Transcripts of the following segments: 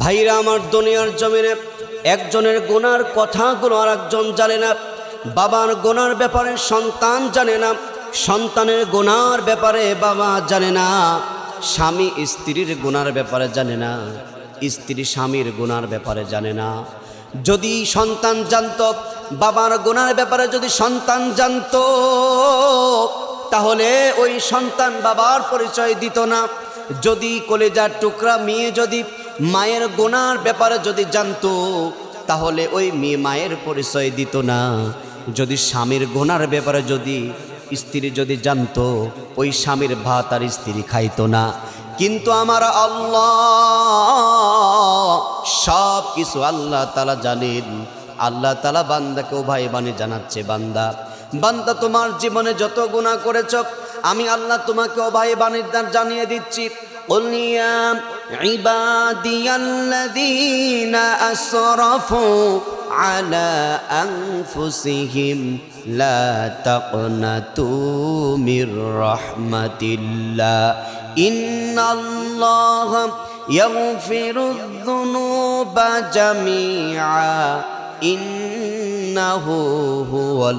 ভাইরা আমার দুনিয়ার জমিনে, একজনের গোনার কথাগুলো আর একজন জানে না, বাবার গোনার ব্যাপারে সন্তান জানে না, সন্তানের গোনার ব্যাপারে বাবা জানে না, স্বামী স্ত্রীর গুনার ব্যাপারে জানে না, স্ত্রী স্বামীর গুনার ব্যাপারে জানে না। যদি সন্তান জানতো, বাবার গুনার ব্যাপারে যদি সন্তান জানতো, তাহলে ওই সন্তান বাবার পরিচয় দিত না। যদি কলেজার টুকরা মেয়ে যদি মায়ের গোনার ব্যাপারে যদি জানতো, তাহলে ওই মেয়ে মায়ের পরিচয় দিত না। যদি স্বামীর গোনার ব্যাপারে যদি স্ত্রী যদি জানতো, ওই স্বামীর ভাত আর স্ত্রী খাইতো না। কিন্তু আমার আল্লাহ সব কিছু আল্লাহ তালা জানেন। আল্লাহ তালা বান্দাকেও ভাই বানে জানাচ্ছে, বান্দা। বান্দা, তোমার জীবনে যত গুণা করেছ, আমি আল্লাহ তোমাকে অভাই বাণিজ্য জানিয়ে দিচ্ছি। عبادي الذين أسرفوا على أنفسهم لا تقنطوا من رحمة الله إن الله يغفر الذنوب جميعا إنه هو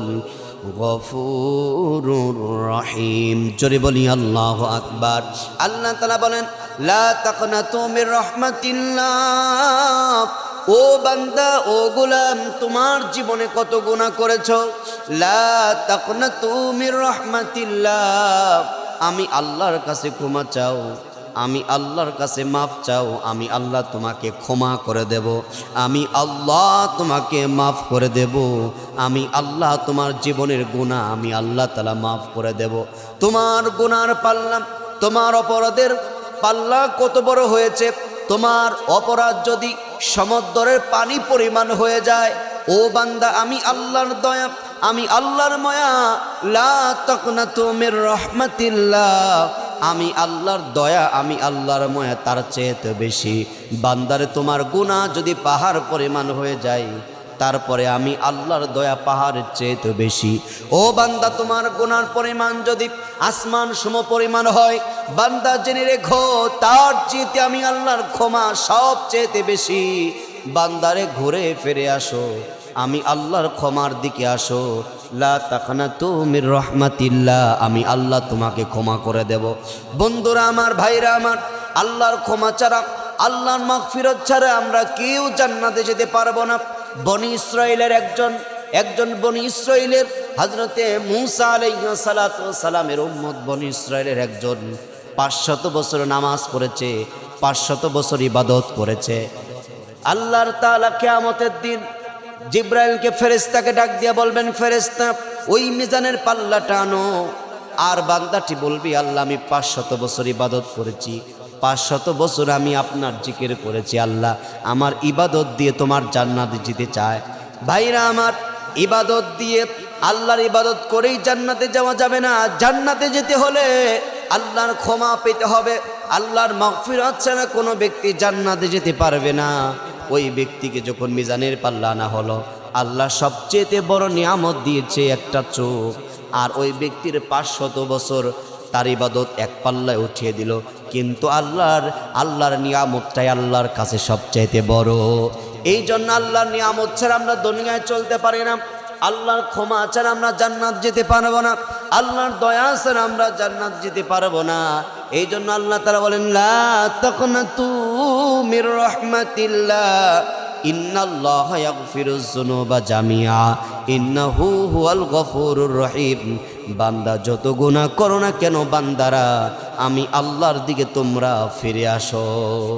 গফুরুর রহিম জোরে বলি আল্লাহ আকবার আল্লাহ তালা বলেন লা তাকনাতু মির রাহমাতিল্লাহ। ও বান্দা, ও গোলাম, তোমার জীবনে কত গুনাহ করেছ? লা তাকনাতু মির রাহমাতিল্লাহ। আমি আল্লাহর কাছে ক্ষমা চাও, আমি আল্লাহর কাছে মাফ চাও, আমি আল্লাহ তোমাকে ক্ষমা করে দেব। আমি আল্লাহ তোমাকে মাফ করে দেব। আমি আল্লাহ তোমার জীবনের গুণা আমি আল্লাহ তালা মাফ করে দেব। তোমার গুনার পাল্লাম তোমার অপরাধের পাল্লা কত বড় হয়েছে? তোমার অপরাধ যদি সমুদ্রের পানি পরিমাণ হয়ে যায়, ও বান্দা, আমি আল্লাহর দয়া, আমি আল্লাহর ময়া। লা তকনা তুমির রহমাতিল্লাহ। আমি আল্লাহর দয়া, আমি আল্লাহর ময়া, তার চেয়ে বেশি। বান্দারে তোমার গুণা যদি পাহাড় পরিমাণ হয়ে যায় তারপরে আমি আল্লাহর দয়া পাহাড়ের চেয়ে তো বেশি। ও বান্দা, তোমার গুনার পরিমাণ যদি আসমান সম পরিমাণ হয়, বান্দা জেনে রেখো, তার চেয়েতে আমি আল্লাহর ক্ষমা সব চেয়েতে বেশি। বান্দারে ঘুরে ফিরে আসো, আমি আল্লাহর ক্ষমার দিকে আসো। লা তাকানা তুমির রহমাতিল্লাহ, আমি আল্লাহ তোমাকে ক্ষমা করে দেব। বন্ধুরা আমার, ভাইরা আমার, আল্লাহর ক্ষমা ছাড়া, আল্লাহর মাগফিরত ছাড়া আমরা কেউ জান্নাতে যেতে পারব না। বনি ইসরায়েলের একজন একজন বনি ইসরায়েলের হজরতে মুসা আলাইসালাত সালামের উম্মত বনি ইসরায়েলের একজন। পাঁচশত বছর নামাজ পড়েছে, পাঁচশত বছর ইবাদত করেছে। আল্লাহর তাআলা কেয়ামতের দিন জিব্রাইলকে ফেরেস্তাকে ডাক দিয়া বলবেন ফেরেস্তা ওই মিজানের পাল্লাটা আনো। আর বান্দাটি বলবি, আল্লাহ, আমি পাঁচশত বছর ইবাদত করেছি। পাঁচশত বছর আমি আপনার জিকির করেছি, আল্লাহ। আমার ইবাদত দিয়ে তোমার জান্নাত যেতে চায়। ভাইরা আমার, ইবাদত দিয়ে আল্লাহর ইবাদত করেই জান্নাতে যাওয়া যাবে না। জান্নাতে যেতে হলে আল্লাহর ক্ষমা পেতে হবে। আল্লাহর মাগফিরাত ছাড়া কোনো ব্যক্তি জান্নাতে যেতে পারবে না। ওই ব্যক্তিকে যখন মিজানের পাল্লা আনা হলো, আল্লাহ সবচেয়ে বড় নিয়ামত দিয়েছে একটা চোখ। আর ওই ব্যক্তির পাঁচশত বছর তার ইবাদত এক পাল্লায় উঠিয়ে দিল। কিন্তু আল্লাহর আল্লাহর নিয়ামতটাই আল্লাহর কাছে সবচাইতে বড়। এই জন্য আল্লাহর নিয়ামত ছাড়া আমরা দুনিয়ায় চলতে পারি না। আল্লাহর ক্ষমা ছাড়া আমরা জান্নাত যেতে পারব না। আল্লাহর দয়া ছাড়া আমরা জান্নাত যেতে পারব না। এই জন্য আল্লাহ তারা বলেন, লা তখন তুমির রহমাতিল্লাহ। ইন্নাল্লাহ জামিয়া হুয়াল রহিম। বান্দা যত গুনাহ করো না কেন বান্দারা আমি আল্লাহর দিকে তোমরা ফিরে আসো।